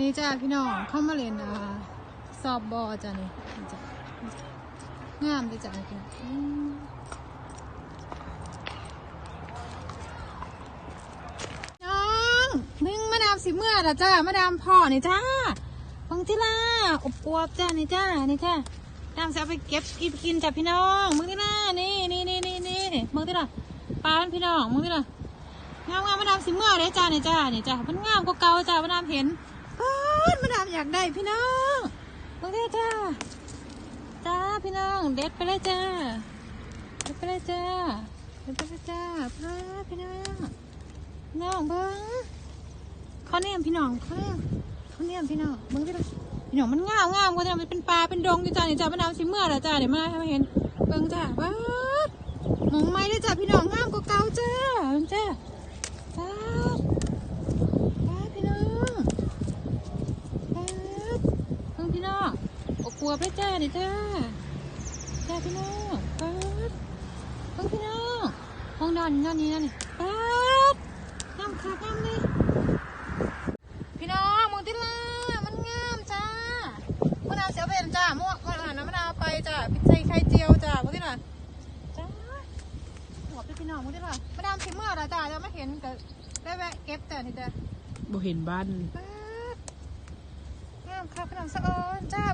นนี้จ้าพี่น้องเข้ามาเรียนอ่าสอบบอจ้านี่จ้ะงามดีจ้าพี่น้องน้องนึ่งมาดามสิเมื่อละจ้ามาดามพ่อนี่จ้าฟังที่ล่าอบอวบจ้านี่จ้านี่จ้าดามจะเอาไปเก็บกินกินจ้าพี่น้องมึงที่ล่านี่นี่นี่นี่นี่มึงที่ล่าปลาพี่น้องมึงที่ล่างามงามมาดามสิเมื่อเด้จ้าเนี่ยจ้าเนี่ยจ้ามันงามกว่าเก่าจ้ามาดามเห็น ป๊าดมาดามอยากได้พี่น้องมาเด้อจ้าจ้าพี่น้อง เด็ดไปเลยจ้าเด็ดไปเลยจ้าเด็ดไปเลยจ้าป๊าดพี่น้องน้องเบิ้งเขาเนี่ยพี่น้องเขาเนี่ยเขาเนี่ยพี่น้องเบิ้งที่ละพี่น้องมันงามงามกว่าจ้ามันเป็นปลาเป็นดงจ้าเนี่ยจ้ามาดามสิเมื่อแล้วจ้าเดี๋ยวมาให้มาเห็นเบิ้งจ้าป๊าดมองไม่ได้จ้าพี่น้องงามกว่าเก่าจ้าจ้า ป้าดป้าดพี่น้องป้าดเพิ่งพี่น้องอบกลั วพระเจ้านี่จ้าจ้าพี่น้องป้าดเพิ่งพี่น้องห้องนอนนอนนี่นั่นนี่ป้าดงามคักงามเลยพี่น้องมึงติล่ามันงามจ้ามะนาวเสียเป็นจ้ามั่วก่อนอ่านน้ำมะนาวไปจ้าพริกใส่ไข่เจียวจ้ามึงติล่าจ้าหัวไปพี่น้องมึงได้ป่ะมาดามชิมเมื่อไรจ้าจะไม่เห็นแต่ได้แวะเก็บแต่นี่จ้ะบ่เห็นบ้าน ป๊าดงามค่ะพี่น้องสะออนจ้า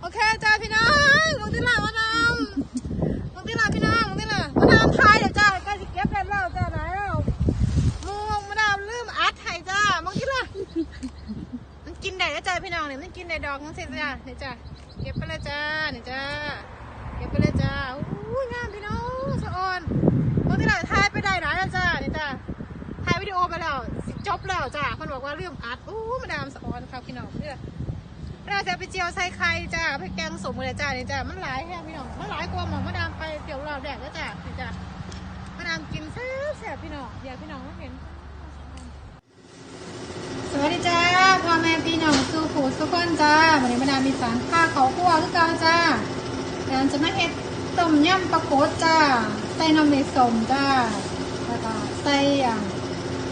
โอเคจ้าพี่น้องมึงได้ละมาดามมึงได้ละพี่น้องมึงได้ละมาดามทายเดี๋ยวจ้าใกล้จะเก็บแล้วแล้วจ้าไหนแล้วมึงมาดามลืมอัดให้จ้ามึงได้ละมันกินได้แล้วจ้าพี่น้องเนี่ยมันกินได้ดอกมันเสร็จจ้าเนี่ยจ้าเก็บไปเลยจ้าเนี่ยจ้าเก็บไปเลยจ้าอู้ยงามพี่น้องสะออนเมื่อที่ไหนถ่ายไปได้หลาแล้วจ้านี่จ้าถ่ายวิดีโอไปแล้ว จบแล้วจ้าคนบอกว่าเรื่องอัดอู้มาดามสะออนครับพี่น้องเนี่ยเราจะไปเจียวใส่ไข่จ้าไปแกงสมเลยจ้านี่จ้ามันหลายแค่พี่น้องมันหลายกว่าหมอมาดามไปเดี๋ยวเราแดกแล้วจ้านี่จ้ามาดามกินแซ่บแซ่บพี่น้องอยากพี่น้องไม่เห็นสวัสดีจ้าพ่อแม่พี่น้องสู้ผูสู้คนจ้าวันนี้มาดามมีสารข้าเขาคั่วคือเกันจ้าเดี๋ยวจะมาเฮ็ดต้มยำปลาโคดจ้าใส่น้ำเมสมจ้าแล้วก็ใส่อย่าง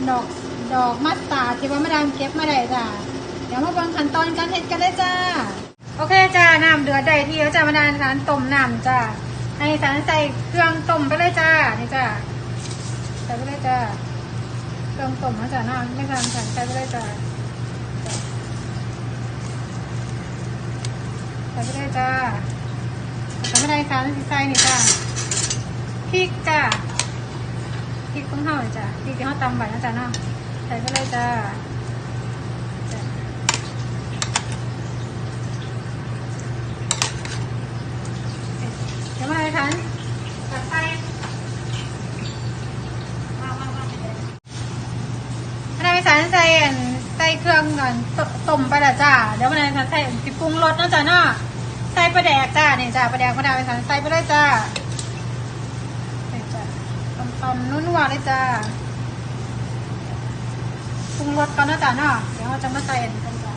ดอก ดอกมัสตาร์ดที่ว่ามาดามเก็บมาได้จ้าเดี๋ยวมาเบิ่งขั้นตอนการเฮ็ดกันเลยจ้า โอเคจ้าน้ำเดือดได้ที่แล้วจ้ามาดามร้านต้มน้ำจ้าให้สารใส่เครื่องต้มไปเลยจ้านี่จ้าใส่ไปเลยจ้าเครื่องต้มนะจ้าน้ำไม่ทำใส่ใส่ไปเลยจ้าใส่ไปเลยจ้าทำไม่ได้ค่ะที่ใส่นี่จ้าพริกจ้าพริกของเฮาจ้าพริกที่เฮาตำไว้นะจ้าเนาะ ส่ไปเลยจ้าเดี๋ยวมาเลยทันตัดไส้มามามาอันนั้นไปใส่ใส่ใส่เครื่องก่อนต้มไปละจ้า เดี๋ยวมาเลยทันใส่พริปรุงรสนะจ้าเนาะใส่ปลาแดกจ้าเนี่ยจ้าปลาแดกปลาดาวไปสันใส่ไปเลยจ้าเนี่ยจ้าตำๆนุ่นวๆเลยจ้า ปรุงรสก่อนนะจ้าเนาะเดี๋ยวเราจะมาใส่อันนี้กันจ้า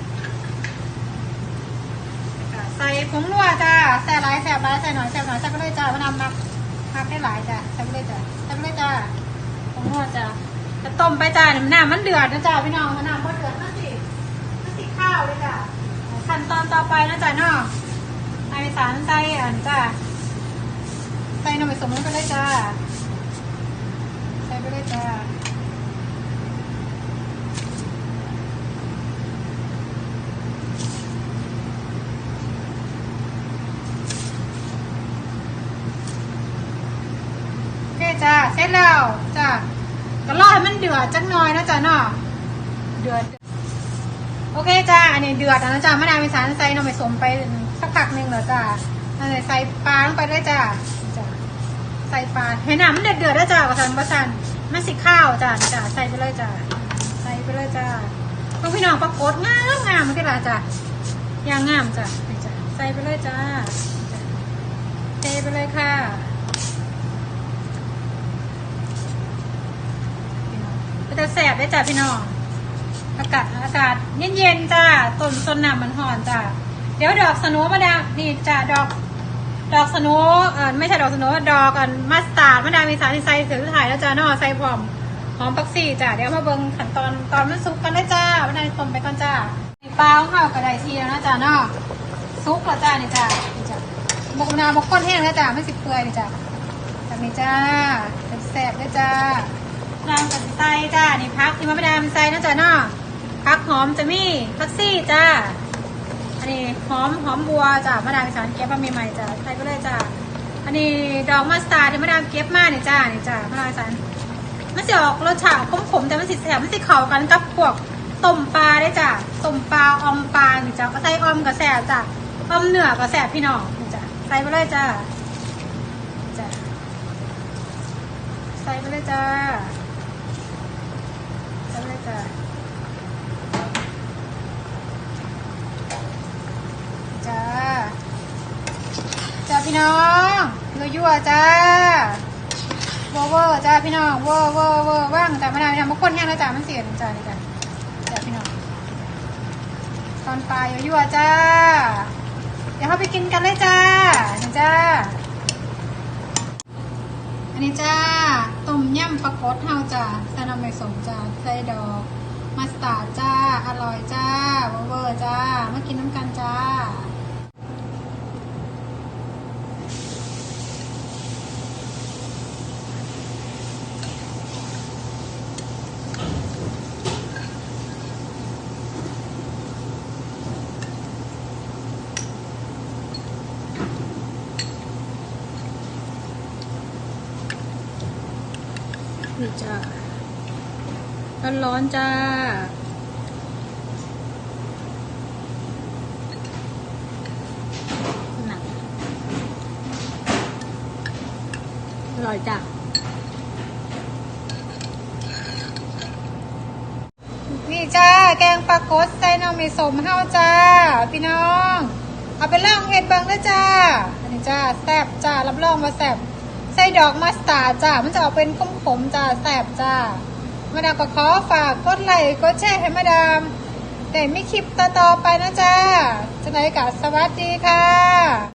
ค่ะใส่ผงนัวจ้าใส่หลายแสบหลายใส่หน่อยแสบหน่อยใส่ไปเลยจ้ามะนาวมักมักได้หลายจ้าใส่ไปเลยจ้าใส่ไปเลยจ้าผงนัวจ้าจะต้มไปจ้าน้ำมันเดือดนะจ้าพี่น้องมะนาวพอเดือดนั่นสินั่นสิข้าวเลยจ้าขั้นตอนต่อไปนะจ้าเนาะไอสารใส่อันจ้าใส่น้ำผสมลงไปเลยจ้าใส่ไปเลยจ้า โอ เคจ้าเสร็จแล้วจ้าก็รอให้มันเดือดจักหน่อยนะจ้าเนาะเดือด โอเคจ้าอันนี้เดือดแล้วนะจ้ามะนาวมีสารใส่น้ำผสมไปสักพักหนึ่งเหรอจ้าอันนี้ใส่ปลาลงไปด้วยจ้าจ้าใส่ปลาเห็นหนามันเดือดเดือดแล้วจ้ากระสันกระสันมันสิข้าวจ้าจ้าใส่ไปเลยจ้าใส่ไปเลยจ้าพวกพี่น้องปรากฏงามงามมันก็ละจ้าอย่างงามจ้านี่จ้าใส่ไปเลยจ้าจ้าเทไปเลยค่ะ จะแสบได้จ้าพี่น้อง อากาศอากาศเย็นๆจ้าต้นต้นน้ำมันหอนจ้าเดี๋ยวดอกสโนว์มาดามนี่จ้าดอก ดอกสโนว์เออไม่ใช่ดอกสโนว์ดอกกันมัสตาร์ดมาดามมีสารที่ใส่เสือถ่ายแล้วจ้าเนอใส่พร้อมหอมปักซี่จ้ะเดี๋ยวมาเบิ่งขั้นตอนตอนมันสุกกันเลยจ้าวันนี้ต้มไปก่อนจ้าปลาเข้าวกระไดทีแล้วนะจ้าเนาะสุกแล้วจ้านี่จ้านี่จ้ะบกนาบกก้นแห้งแล้วจ้าไม่สิเปื่อยนี่จ้าแบบนี้จ้าแซ่บๆเลยจ้า นางกับไส้จ้า นี่พักที่มะปรางใส่นะจ้าเนาะพักหอมจะมี่พักซี่จ้า อันนี้หอมหอมบัวจ้ามะดามอีสานเก็บมาใหม่ๆจ้าใส่ไปเลยจ้า อันนี้ดอกมัสตาร์ดที่มะดามเก็บมาเนี่ยจ้านี่จ้ามะดามอีสานมันจะออกรสชาติขมๆแต่มันสิแสบมันสิเข้ากันกับพวกต้มปลาได้จ้าต้มปลาอมปลาจ้าก็ใส่อมกับแสบจ้าอมเนื้อกับแสบพี่น้องนี่จ้าใส่ไปเลยจ้าจ้าใส่ไปเลยจ้าใส่ไปเลยจ้า จ้า จ้าพี่ น้องเรือยั่วจ้าเวอร์เวอร์จ้าพี่น้องเวอร์เวอร์เวอร์ว่างแต่ไม่ได้ไม่ทำมาคนแห้งแล้วจ้ามันเสียจ้านี่จ้าจ้าพี่น้องตอนปลายยั่วๆจ้า เดี๋ยวเราไปกินกันเลยจ้านี่จ้า อันนี้จ้าต้มยำปลากดเฮาจ้าใส่น้ำไม่สมจ้าใส่ดอกมัสตาร์ดจ้า อร่อยจ้าเวอร์เวอร์จ้ามากินน้ำกันจ้า นี่จ้าร้อนร้อนๆจ้าหนักอร่อยจ้ะนี่จ้า แกงปลากดใส่น้องมีสมเฮาจ้า พี่น้อง เอาไปล่องเห็ดเบิงนะจ้า อันนี้จ้า แซ่บจ้า รับรองว่าแซ่บ ใส่ดอกมัสตาร์ดจ้ามันจะออกเป็นขมๆจ้าแสบจ้ามาดามก็ขอฝากกดไลค์กดแชร์ให้มาดามแต่ไม่คลิปต่อๆไปนะจ้าจะไหนกะสวัสดีค่ะ